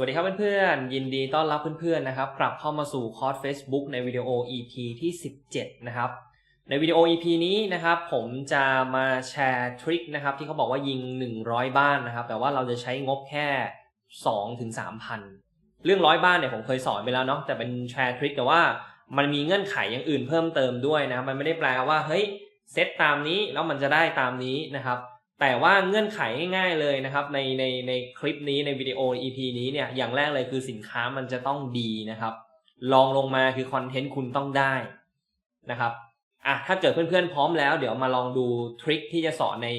วัสดีครับเพื่อนๆ ยินดีต้อนรับเพื่อนๆ นะครับ กลับเข้ามาสู่คอร์ส Facebook ในวิดีโอ EP ที่ 17 นะครับ ในวิดีโอ EP นี้นะครับ ผมจะมาแชร์ทริคนะครับ ที่เขาบอกว่ายิง 100 บ้านนะครับ แต่ว่าเราจะใช้งบแค่ 2-3ถึง3,000เรื่องร้อยบ้านเนี่ยผมเคยสอนไปแล้วเนาะแต่เป็นแชร์ทริคแต่ว่ามันมีเงื่อนไขอย่างอื่นเพิ่มเติมด้วยนะ มันไม่ได้แปลว่าเฮ้ยเซตตามนี้แล้วมันจะได้ตามนี้นะครับ แต่ว่าเงื่อนไขง่ายๆเลยนะครับในในในคลิปนี้ในวิดีโอ EP นี้เนี่ยอย่างแรกเลยคือสินค้ามันจะต้องดีนะครับลองลงมาคือคอนเทนต์คุณต้องได้นะครับอะถ้าเกิดเพื่อนๆพร้อมแล้ว เดี๋ยวมาลองดูทริคที่จะสอนใน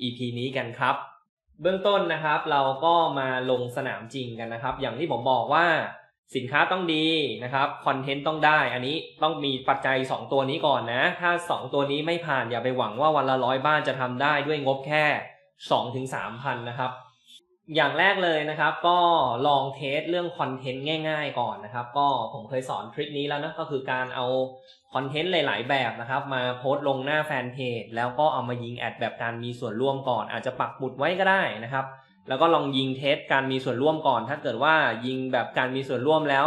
EP นี้กันครับ เบื้องต้นนะครับ เราก็มาลงสนามจริงกันนะครับ อย่างที่ผมบอกว่า สินค้าต้องดีนะครับคอนเทนต์ต้องได้ อันนี้ต้องมีปัจจัย 2 ตัวนี้ก่อนนะ ถ้า 2 ตัวนี้ไม่ผ่านอย่าไปหวังว่าวันละร้อยบ้านจะทำได้ด้วยงบแค่ 2-3ถึงพันนะครับ อย่างแรกเลยนะครับ ก็ลองเทสเรื่องคอนเทนต์ง่าย ๆ ก่อนนะครับ ก็ผมเคยสอนทริคนี้แล้วนะก็คือการเอาคอนเทนต์หลาย ๆ แบบนะครับ มาโพสต์ลงหน้าแฟนเพจแล้วก็เอามายิงแอดแบบการมีส่วนร่วมก่อน อาจจะปักหมุดไว้ก็ได้นะครับ แล้วก็ลองยิงเทสการมีส่วนร่วมก่อน ถ้าเกิดว่ายิงแบบการมีส่วนร่วมแล้ว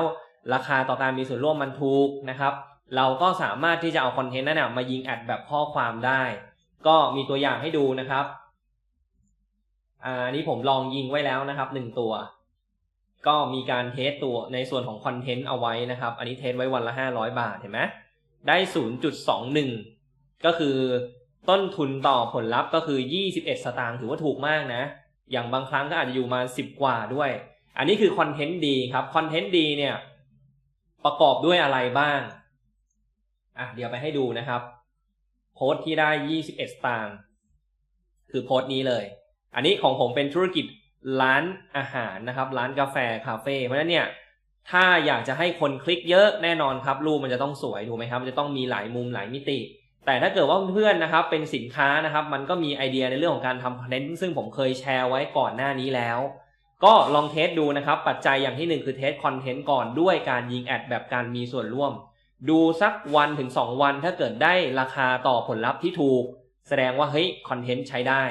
ราคาต่อการมีส่วนร่วมมันถูกนะครับ เราก็สามารถที่จะเอาคอนเทนต์นั้นนะมายิงแอดแบบข้อความได้ ก็มีตัวอย่างให้ดูนะครับอ่านี้ผมลองยิงไว้แล้วนะครับหนึ่งตัว ก็มีการเทสตัวในส่วนของคอนเทนต์เอาไว้นะครับ อันนี้เทสไว้วันละห้าร้อยบาทเห็นไหมได้ศูนย์จุดสองหนึ่งก็คือต้นทุนต่อผลลัพธ์ก็คือยี่สิบเอ็ดสตางค์ถือว่าถูกมากนะ อย่างบางครั้งก็อาจจะอยู่มาสิบกว่าด้วย อันนี้คือคอนเทนต์ดีครับคอนเทนต์ดีเนี่ยประกอบด้วยอะไรบ้างอะเดี๋ยวไปให้ดูนะครับ โพสต์ที่ได้ยี่สิบเอ็ดตางค์คือโพสต์นี้เลย อันนี้ของผมเป็นธุรกิจร้านอาหารนะครับ ร้านกาแฟคาเฟ่เพราะฉะนั้นเนี่ยถ้าอยากจะให้คนคลิกเยอะแน่นอนครับ รูปมันจะต้องสวยถูกไหมครับ มันจะต้องมีหลายมุมหลายมิติ แต่ถ้าเกิดว่าเพื่อนนะครับเป็นสินค้านะครับ มันก็มีไอเดียในเรื่องของการทำคอนเทนต์ซึ่งผมเคยแชร์ไว้ก่อนหน้านี้แล้ว ก็ลองเทสดูนะครับ ปัจจัยอย่างที่หนึ่งคือเทสคอนเทนต์ก่อนด้วยการยิงแอดแบบการมีส่วนร่วม ดูสักวันถึง 2 วันถ้าเกิดได้ราคาต่อผลลัพธ์ที่ถูก แสดงว่าเฮ้ยคอนเทนต์ใช้ได้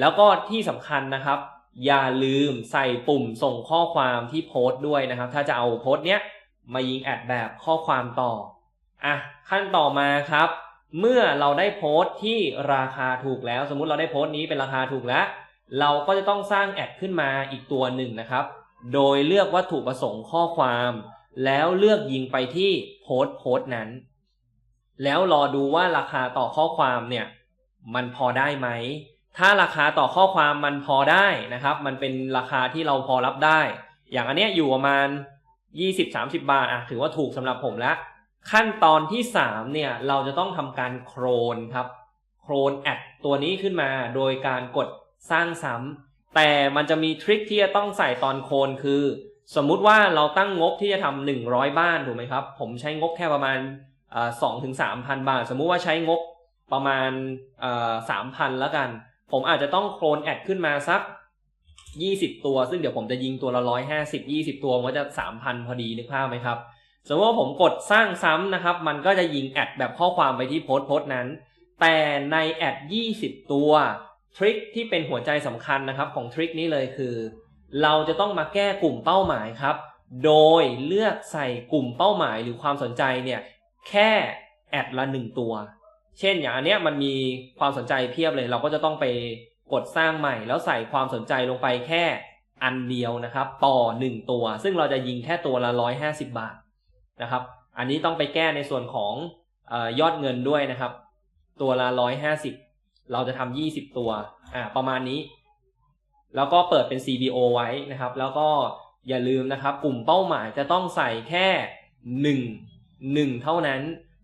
แล้วก็ที่สำคัญนะครับ อย่าลืมใส่ปุ่มส่งข้อความที่โพสต์ด้วยนะครับ ถ้าจะเอาโพสต์เนี้ยมายิงแอดแบบข้อความต่ออะขั้นต่อมาครับ เมื่อเราได้โพสต์ที่ราคาถูกแล้ว สมมุติเราได้โพสต์นี้เป็นราคาถูกแล้ว เราก็จะต้องสร้างแอดขึ้นมาอีกตัวหนึ่งนะครับ โดยเลือกวัตถุประสงค์ข้อความ แล้วเลือกยิงไปที่โพสต์โพสต์นั้น แล้วรอดูว่าราคาต่อข้อความเนี่ยมันพอได้ไหม ถ้าราคาต่อข้อความมันพอได้นะครับ มันเป็นราคาที่เราพอรับได้ อย่างอันเนี้ยอยู่ประมาณ 20-30 บาทอะถือว่าถูกสำหรับผมแล้ว ขั้นตอนที่3เนี่ยเราจะต้องทำการโครนครับ โครนแอดตัวนี้ขึ้นมาโดยการกดสร้างซ้ำแต่มันจะมีทริคที่จะต้องใส่ตอนโคนคือ สมมุติว่าเราตั้งงบที่จะทำหนึ่งร้อยบ้านถูกไหมครับ ผมใช้งบแค่ประมาณสองถึงสามพันบาท สมมุติว่าใช้งบประมาณสามพันแล้วกัน ผมอาจจะต้องโคลนแอดขึ้นมาสักยี่สิบตัว ซึ่งเดี๋ยวผมจะยิงตัวละร้อยห้าสิบยี่สิบตัวมันก็จะสามพันพอดีนึกภาพไหมครับ สมมติว่าผมกดสร้างซ้ำนะครับ มันก็จะยิงแอดแบบข้อความไปที่โพสต์โพสต์นั้น แต่ในแอด 20 ตัวทริคที่เป็นหัวใจสำคัญนะครับของทริคนี้เลยคือ เราจะต้องมาแก้กลุ่มเป้าหมายครับ โดยเลือกใส่กลุ่มเป้าหมายหรือความสนใจเนี่ยแค่แอดละหนึ่งตัว เช่นอย่างอันเนี้ยมันมีความสนใจเพียบเลย เราก็จะต้องไปกดสร้างใหม่ แล้วใส่ความสนใจลงไปแค่อันเดียวนะครับ ต่อ 1 ตัว ซึ่งเราจะยิงแค่ตัวละ 150 บาท นะครับ อันนี้ต้องไปแก้ในส่วนของอยอดเงินด้วยนะครับ ตัวละ150เราจะทำ20ตัวอ่าประมาณนี้ แล้วก็เปิดเป็น CBO ไว้นะครับ แล้วก็อย่าลืมนะครับ กลุ่มเป้าหมายจะต้องใส่แค่1 1เท่านั้น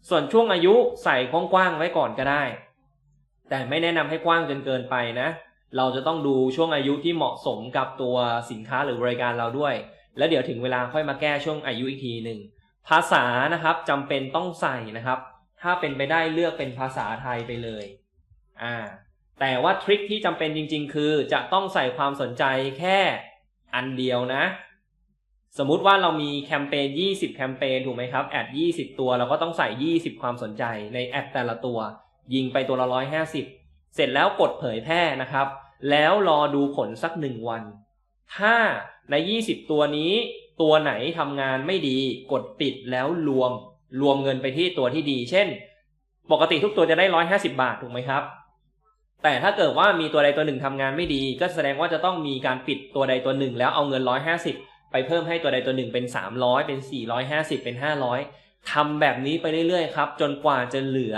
ส่วนช่วงอายุใส่กว้างๆไว้ก่อนก็ได้ แต่ไม่แนะนำให้กว้างจนเกินไปนะ เราจะต้องดูช่วงอายุที่เหมาะสมกับตัวสินค้าหรือบริการเราด้วย แล้วเดี๋ยวถึงเวลาค่อยมาแก้ช่วงอายุอีกทีหนึ่ง ภาษานะครับจำเป็นต้องใส่นะครับ ถ้าเป็นไปได้เลือกเป็นภาษาไทยไปเลยอ่าแต่ว่าทริคที่จำเป็นจริง ๆ คือจะต้องใส่ความสนใจแค่อันเดียวนะ สมมุติว่าเรามีแคมเปญ20 แคมเปญถูกไหมครับแอด20 ตัวเราก็ต้องใส่ 20 ความสนใจในแอดแต่ละตัว ยิงไปตัวละ150 เสร็จแล้วกดเผยแพร่นะครับ แล้วรอดูผลสักหนึ่งวัน ถ้าใน 20 ตัวนี้ ตัวไหนทำงานไม่ดีกดปิดแล้วรวม รวมเงินไปที่ตัวที่ดี เช่น ปกติทุกตัวจะได้150บาทถูกไหมครับ แต่ถ้าเกิดว่ามีตัวใดตัวหนึ่งทำงานไม่ดี ก็แสดงว่าจะต้องมีการปิดตัวใดตัวหนึ่ง แล้วเอาเงิน150ไปเพิ่มให้ตัวใดตัวหนึ่งเป็น300เป็น450เป็น500ทำแบบนี้ไปเรื่อยๆครับ จนกว่าจะเหลือ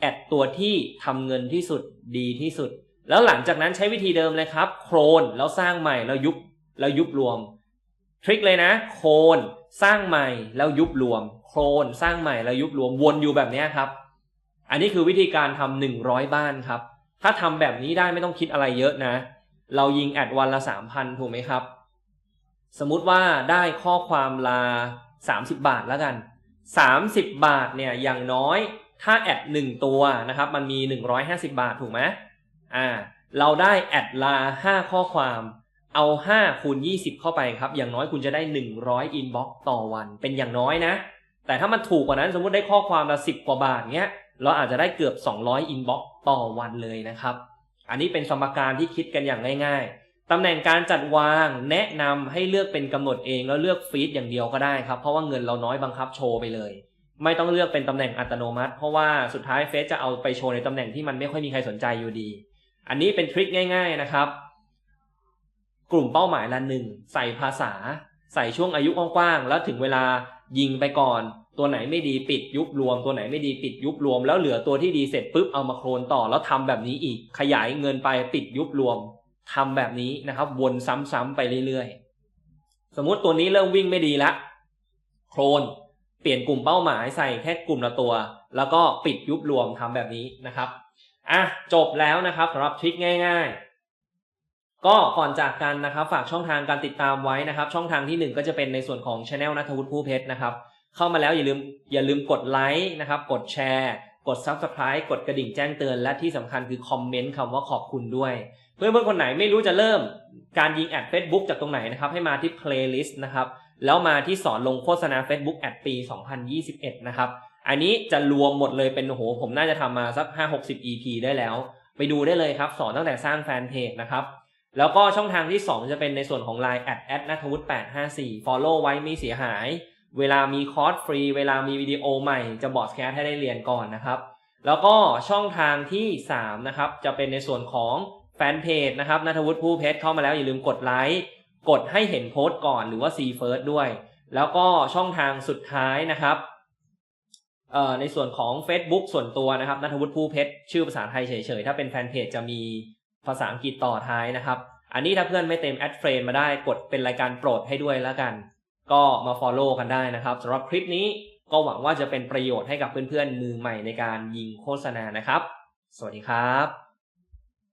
แอดตัวที่ทำเงินที่สุดดีที่สุด แล้วหลังจากนั้นใช้วิธีเดิมเลยครับ โครนแล้วสร้างใหม่แล้วยุบแล้วยุบรวม ทริคเลยนะ โครนสร้างใหม่แล้วยุบรวม โครนสร้างใหม่แล้วยุบรวมวนอยู่แบบนี้ครับ อันนี้คือวิธีการทำหนึ่งร้อยบ้านครับ ถ้าทำแบบนี้ได้ไม่ต้องคิดอะไรเยอะนะ เรายิงแอดวันละสามพันถูกไหมครับ สมมุติว่าได้ข้อความละสามสิบบาทแล้วกันสามสิบบาทเนี่ยอย่างน้อยถ้าแอดหนึ่งตัวนะครับ มันมีหนึ่งร้อยห้าสิบาทถูกไหมอ่า เราได้แอดลาห้าข้อความ เอาห้าคูณยี่สิบเข้าไปครับ อย่างน้อยคุณจะได้หนึ่งร้อยอินบอกต่อวัน เป็นอย่างน้อยนะ แต่ถ้ามันถูกกว่านั้นสมมติได้ข้อความละสิบกว่าบาทเงี้ย เราอาจจะได้เกือบ 200อินบ็อกต่อวันเลยนะครับ อันนี้เป็นสมการที่คิดกันอย่างง่าย ๆ ตำแหน่งการจัดวางแนะนำให้เลือกเป็นกำหนดเองแล้วเลือกฟีดอย่างเดียวก็ได้ครับ เพราะว่าเงินเราน้อยบังคับโชว์ไปเลย ไม่ต้องเลือกเป็นตำแหน่งอัตโนมัติ เพราะว่าสุดท้ายเฟซจะเอาไปโชว์ในตำแหน่งที่มันไม่ค่อยมีใครสนใจอยู่ดี อันนี้เป็นทริคง่าย ๆนะครับ กลุ่มเป้าหมายละหนึ่งใส่ภาษา ใส่ช่วงอายุกว้างๆแล้วถึงเวลายิงไปก่อน ตัวไหนไม่ดีปิดยุบรวม ตัวไหนไม่ดีปิดยุบรวม แล้วเหลือตัวที่ดีเสร็จปุ๊บเอามาโคลนต่อแล้วทำแบบนี้อีก ขยายเงินไปปิดยุบรวมทำแบบนี้นะครับ วนซ้ำๆไปเรื่อยๆ สมมุติตัวนี้เริ่มวิ่งไม่ดีละโคลนเปลี่ยนกลุ่มเป้าหมายใส่แค่กลุ่มละตัว แล้วก็ปิดยุบรวมทำแบบนี้นะครับอะจบแล้วนะครับสำหรับทริคง่าย ๆ ก็ก่อนจากกันนะครับฝากช่องทางการติดตามไว้นะครับ ช่องทางที่หนึ่งก็จะเป็นในส่วนของช anel นัทวุฒิผู้เพชรนะครับ เข้ามาแล้วอย่าลืมอย่าลืมกดไลค์นะครับ กดแชร์ กด Subscribe กดกระดิ่งแจ้งเตือน และที่สำคัญคือคอมเมนต์คำว่าขอบคุณด้วย เพื่อนเพื่อนๆคนไหนไม่รู้จะเริ่มการยิงแอด Facebook จากตรงไหนนะครับ ให้มาที่ playlist นะครับแล้วมาที่สอนลงโฆษณา Facebook แอดปี 2021 นะครับ อันนี้จะรวมหมดเลยเป็นโอ้โหผมน่าจะทำมาสัก 5-60 EP ได้แล้ว ไปดูได้เลยครับ สอนตั้งแต่สร้างแฟนเพจนะครับ แล้วก็ช่องทางที่ 2 จะเป็นในส่วนของ Line แอดแอดนัทวุฒิ854 follow ไว้ไม่เสียหาย เวลามีคอร์สฟรี เวลามีวิดีโอใหม่จะบอสแคสให้ได้เรียนก่อนนะครับ แล้วก็ช่องทางที่ 3 นะครับ จะเป็นในส่วนของแฟนเพจนะครับนัทวุฒิผู้เพชรเข้ามาแล้วอย่าลืมกดไลค์กดให้เห็นโพสต์ก่อนหรือว่า see first ด้วย แล้วก็ช่องทางสุดท้ายนะครับเอ่อในส่วนของ Facebook ส่วนตัวนะครับนัทวุฒิผู้เพชรชื่อภาษาไทยเฉยๆ ถ้าเป็นแฟนเพจจะมี ภาษาอังกฤษต่อท้ายนะครับ อันนี้ถ้าเพื่อนไม่เต็มแอดเฟรมมาได้กดเป็นรายการโปรดให้ด้วยแล้วกัน ก็มา follow กันได้นะครับสำหรับคลิปนี้ก็หวังว่าจะเป็นประโยชน์ให้กับเพื่อนๆมือใหม่ในการยิงโฆษณานะครับ สวัสดีครับ